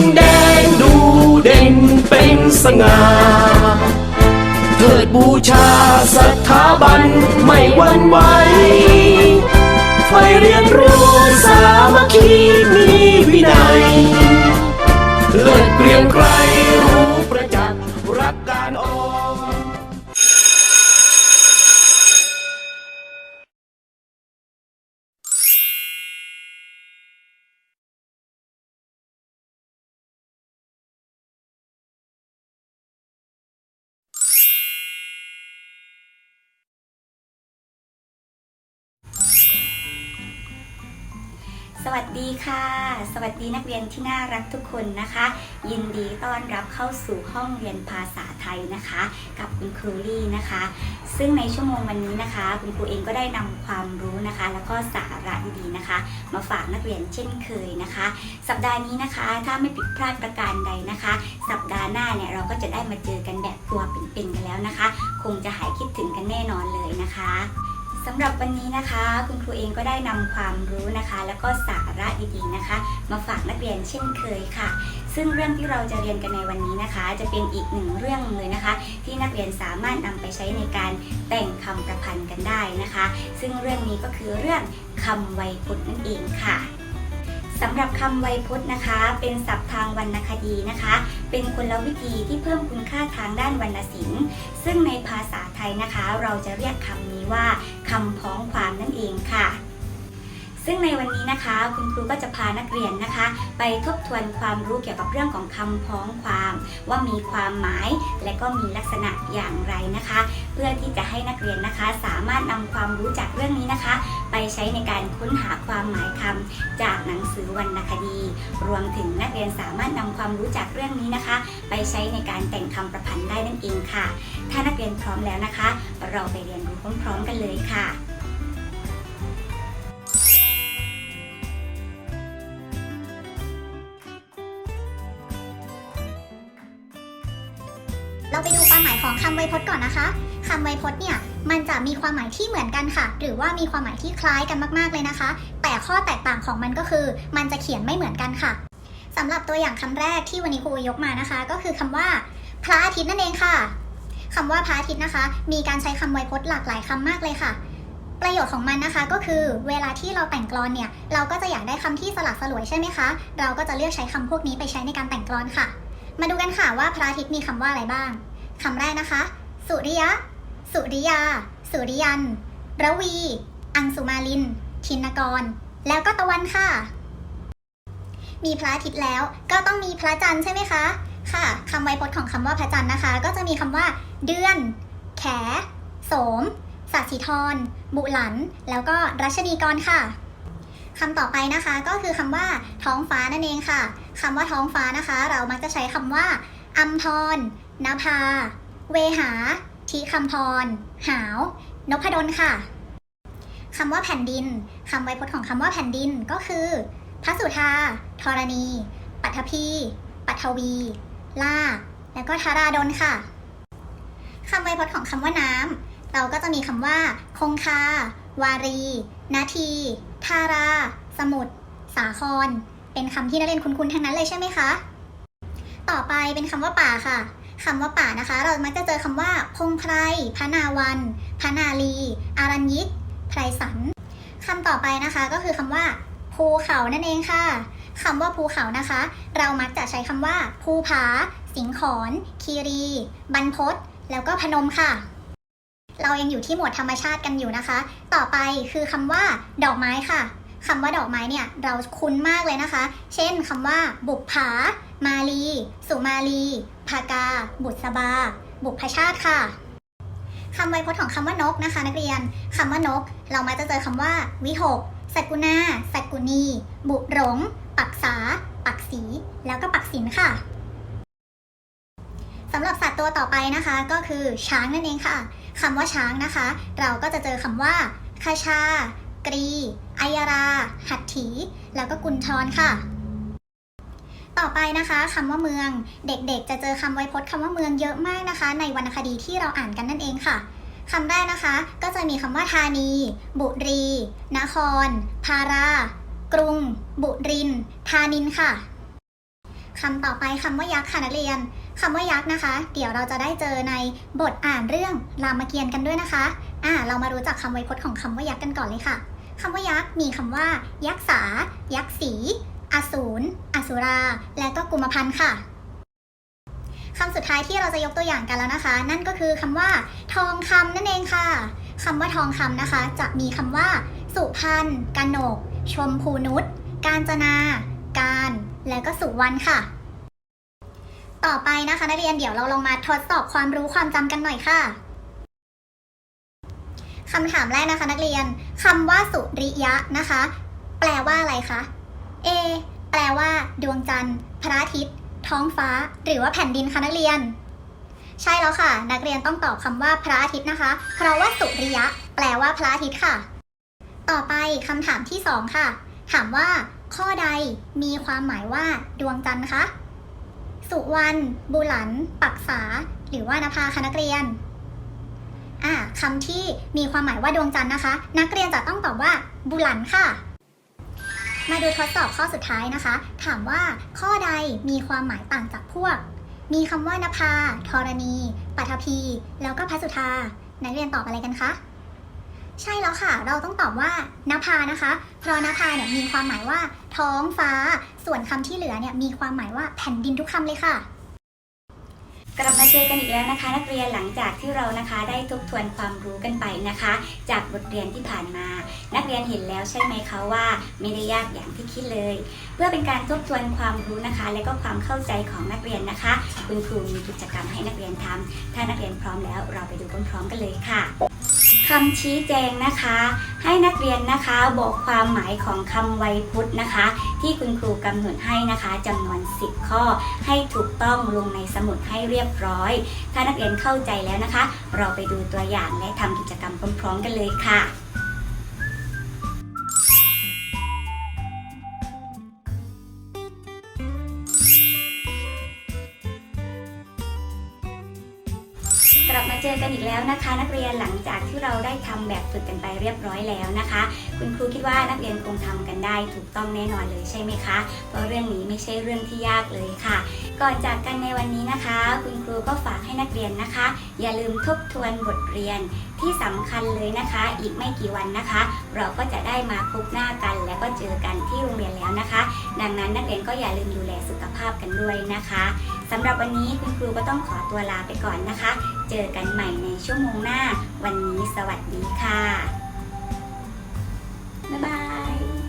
งแดงดูเด่นเป็นสง่าเถิดบูชาสถาบันไม่หวั่นไหวไฟเรียนรู้สามัคคีมีวินัยเลิศเกรียงไกร วัสดีค่ะ สวัสดีนักเรียนที่น่ารักทุกคนนะคะ ยินดีต้อนรับเข้าสู่ห้องเรียนภาษาไทยนะคะ กับคุณครูลี่นะคะ ซึ่งในชั่วโมงวันนี้นะคะ คุณครูเองก็ได้นำความรู้นะคะ แล้วก็สาระดีๆนะคะ มาฝากนักเรียนเช่นเคยนะคะ สัปดาห์นี้นะคะถ้าไม่ผิดพลาดประการใดนะคะ สัปดาห์หน้าเนี่ยเราก็จะได้มาเจอกันแบบตัวเป็นๆกันแล้วนะคะ คงจะหายคิดถึงกันแน่นอนเลยนะคะ สำหรับวันนี้นะคะ คุณครูเองก็ได้นำความรู้นะคะ แล้วก็สาระดีๆนะคะ มาฝากนักเรียนเช่นเคยค่ะ ซึ่งเรื่องที่เราจะเรียนกันในวันนี้นะคะ จะเป็นอีกหนึ่งเรื่องเลยนะคะ ที่นักเรียนสามารถนำไปใช้ในการแต่งคำประพันธ์กันได้นะคะ ซึ่งเรื่องนี้ก็คือเรื่องคำไวยพจน์นั่นเองค่ะสำหรับคำไวยพจน์นะคะ เป็นศัพท์ทางวรรณคดีนะคะ เป็นกละวิธีที่เพิ่มคุณค่าทางด้านวรรณศิลป์ ซึ่งในภาษาไทยนะคะ เราจะเรียกคำนี้ว่า คำพ้องความนั่นเองค่ะ ซึ่งในวันนี้นะคะ คุณครูก็จะพานักเรียนนะคะ ไปทบทวนความรู้เกี่ยวกับเรื่องของคำพ้องความ ว่ามีความหมายและก็มีลักษณะอย่างไรนะคะ เพื่อที่จะให้นักเรียนนะคะ สามารถนำความรู้จากเรื่องนี้นะคะ ไปใช้ในการค้นหาความหมายคำจากหนังสือวรรณคดี รวมถึงนักเรียนสามารถนำความรู้จากเรื่องนี้นะคะ ไปใช้ในการแต่งคำประพันธ์ได้นั่นเองค่ะ ถ้านักเรียนพร้อมแล้วนะคะ เราไปเรียนรู้พร้อมๆกันเลยค่ะ เราไปดูความหมายของคำไวยพจน์ก่อนนะคะคำไวยพจน์เนี่ยมันจะมีความหมายที่เหมือนกันค่ะ หรือว่ามีความหมายที่คล้ายกันมากๆเลยนะคะ แต่ข้อแตกต่างของมันก็คือ มันจะเขียนไม่เหมือนกันค่ะสำหรับตัวอย่างคำแรกที่วันนี้ครูยกมานะคะ ก็คือคำว่าพระอาทิตย์นั่นเองค่ะคำว่าพระอาทิตย์นะคะ มีการใช้คำไวยพจน์หลากหลายคำมากเลยค่ะ ประโยชน์ของมันนะคะก็คือเวลาที่เราแต่งกลอนเนี่ย เราก็จะอยากได้คำที่สลักสลวยใช่ไหมคะ เราก็จะเลือกใช้คำพวกนี้ไปใช้ในการแต่งกลอนค่ะ มาดูกันค่ะว่าพระอาทิตย์มีคำว่าอะไรบ้าง คำแรกนะคะ สุริยะ สุริยา สุริยัน ระวี อังสุมาลิน ทินกร แล้วก็ตะวันค่ะ มีพระอาทิตย์แล้วก็ต้องมีพระจันทร์ใช่ไหมคะ ค่ะคำไวยพจน์ของคำว่าพระจันทร์นะคะ ก็จะมีคำว่า เดือน แข โสมสัสิธร บุหลัน แล้วก็รัชนีกรค่ะ คำต่อไปนะคะก็คือคำว่าท้องฟ้านั่นเองค่ะคำว่าท้องฟ้านะคะ เรามักจะใช้คำว่าอัมพรนภา เวหาทิคำพร หาว นพดลค่ะคำว่าแผ่นดินคำไวยพจน์ของคำว่าแผ่นดินก็คือ พระสุธาธรณี ปัทภีปัทวี ล่า แล้วก็ธาราดลค่ะคำไวยพจน์ของคำว่าน้ำเราก็จะมีคำว่า คงคา วารี นาที ทารา สมุทร สาคร เป็นคำที่นักเรียนคุ้นๆ ทั้งนั้นเลยใช่ไหมคะ ต่อไปเป็นคำว่าป่าค่ะคำว่าป่านะคะ เรามักจะเจอคำว่า พงไพรพระนาวันพระนาลี อารัญยิก ไพรสันคำต่อไปนะคะก็คือคำว่า ภูเขานั่นเองค่ะคำว่าภูเขานะคะ เรามักจะใช้คำว่า ภูผา สิงขรคีรี บรรพตแล้วก็พนมค่ะ เรายังอยู่ที่หมวดธรรมชาติกันอยู่นะคะ ต่อไปคือคำว่า ดอกไม้ค่ะคำว่าดอกไม้เนี่ยเราคุ้นมากเลยนะคะ เช่นคำว่า บุปผา มาลี สุมาลีภากา บุษบา บุพชาติค่ะคำไวยพจน์ของคำว่านกนะคะ นักเรียนคำว่านก เรามักจะเจอคำว่า วิหกสกุณาสกุณี บุหลง ปักษา ปักสีแล้วก็ปักสินค่ะสำหรับสัตว์ตัวต่อไปนะคะ ก็คือช้างนั่นเองค่ะ คำว่าช้างนะคะ เราก็จะเจอคำว่าคาชา กรีอัยรา หัตถี แล้วก็กุญชรค่ะ ต่อไปนะคะคำว่าเมือง เด็กๆ จะเจอคำไวยพจน์คำว่าเมืองเยอะมากนะคะ ในวรรณคดีที่เราอ่านกันนั่นเองค่ะคำแรกนะคะ ก็จะมีคำว่าธานี บุรี นคร พารากรุง บุรินทร์ธานินค่ะคำต่อไปคำว่ายักษ์ค่ะนักเรียน คำว่ายักษ์นะคะ เดี๋ยวเราจะได้เจอในบทอ่านเรื่องรามเกียรติ์กันด้วยนะคะอ่าเรามารู้จักคำไวยพจน์ของคำว่ายักษ์กันก่อนเลยค่ะคำว่ายักษ์มีคำว่า ยักษ์สา ยักษ์สีอสูรอสุรา และก็กุมพันธ์ค่ะคำสุดท้ายที่เราจะยกตัวอย่างกันแล้วนะคะ นั่นก็คือคำว่า ทองคำนั่นเองค่ะคำว่าทองคำนะคะ จะมีคำว่า สุพรรณกนก ชมพูนุชกาญจนา การ และก็สุวรรณค่ะ ต่อไปนะคะนักเรียนเดี๋ยวเราลองมาทดสอบความรู้ความจำกันหน่อยค่ะคำถามแรกนะคะ นักเรียนคำว่าสุริยะนะคะ แปลว่าอะไรคะ A แปลว่า ดวงจันทร์ พระอาทิตย์ ท้องฟ้า หรือว่าแผ่นดินคะนักเรียน ใช่แล้วค่ะ นักเรียนต้องตอบคำว่าพระอาทิตย์นะคะ เพราะว่าสุริยะ แปลว่าพระอาทิตย์ค่ะ ต่อไปคำถามที่สองค่ะ ถามว่า ข้อใดมีความหมายว่า ดวงจันทร์คะ สุวรรณบุหลัน ปักษา หรือว่านภาคะนักเรียนอ่าคำที่มีความหมายว่าดวงจันทร์นะคะ นักเรียนจะต้องตอบว่า บุหลันค่ะ มาดูทดสอบข้อสุดท้ายนะคะ ถามว่าข้อใดมีความหมายต่างจากพวก มีคำว่านภาธรณี ปัทภีแล้วก็พระสุธานักเรียนตอบอะไรกันคะ ใช่แล้วค่ะ เราต้องตอบว่านภานะคะ เพราะนภาเนี่ยมีความหมายว่า ท้องฟ้า ส่วนคำที่เหลือเนี่ยมีความหมายว่าแผ่นดินทุกคำเลยค่ะ กลับมาเจอกันอีกแล้วนะคะ นักเรียนหลังจากที่เรานะคะได้ทบทวนความรู้กันไปนะคะ จากบทเรียนที่ผ่านมา นักเรียนเห็นแล้วใช่ไหมคะว่าไม่ได้ยากอย่างที่คิดเลย เพื่อเป็นการทบทวนความรู้นะคะ และก็ความเข้าใจของนักเรียนนะคะ คุณครูมีกิจกรรมให้นักเรียนทำถ้านักเรียนพร้อมแล้ว เราไปดูพร้อมๆกันเลยค่ะ คำชี้แจงนะคะ ให้นักเรียนนะคะบอกความหมายของคำไวยพจน์นะคะ ที่คุณครูกำหนดให้นะคะจำนวน 10 ข้อให้ถูกต้องลงในสมุดให้เรียบร้อย ถ้านักเรียนเข้าใจแล้วนะคะ เราไปดูตัวอย่างและทำกิจกรรมพร้อมๆกันเลยค่ะ กลับมาเจอกันอีกแล้วนะคะ นักเรียนหลังจากที่เราได้ทำแบบฝึกกันไปเรียบร้อยแล้วนะคะ คุณครูคิดว่านักเรียนคงทำกันได้ถูกต้องแน่นอนเลยใช่ไหมคะ เพราะเรื่องนี้ไม่ใช่เรื่องที่ยากเลยค่ะ ก่อนจากกันในวันนี้นะคะ คุณครูก็ฝากให้นักเรียนนะคะ อย่าลืมทบทวนบทเรียนที่สำคัญเลยนะคะ อีกไม่กี่วันนะคะ เราก็จะได้มาพบหน้ากัน และก็เจอกันที่โรงเรียนแล้วนะคะ ดังนั้นนักเรียนก็อย่าลืมดูแลสุขภาพกันด้วยนะคะสำหรับวันนี้คุณครูก็ต้องขอตัวลาไปก่อนนะคะ เจอกันใหม่ในชั่วโมงหน้า วันนี้สวัสดีค่ะ บ๊ายบาย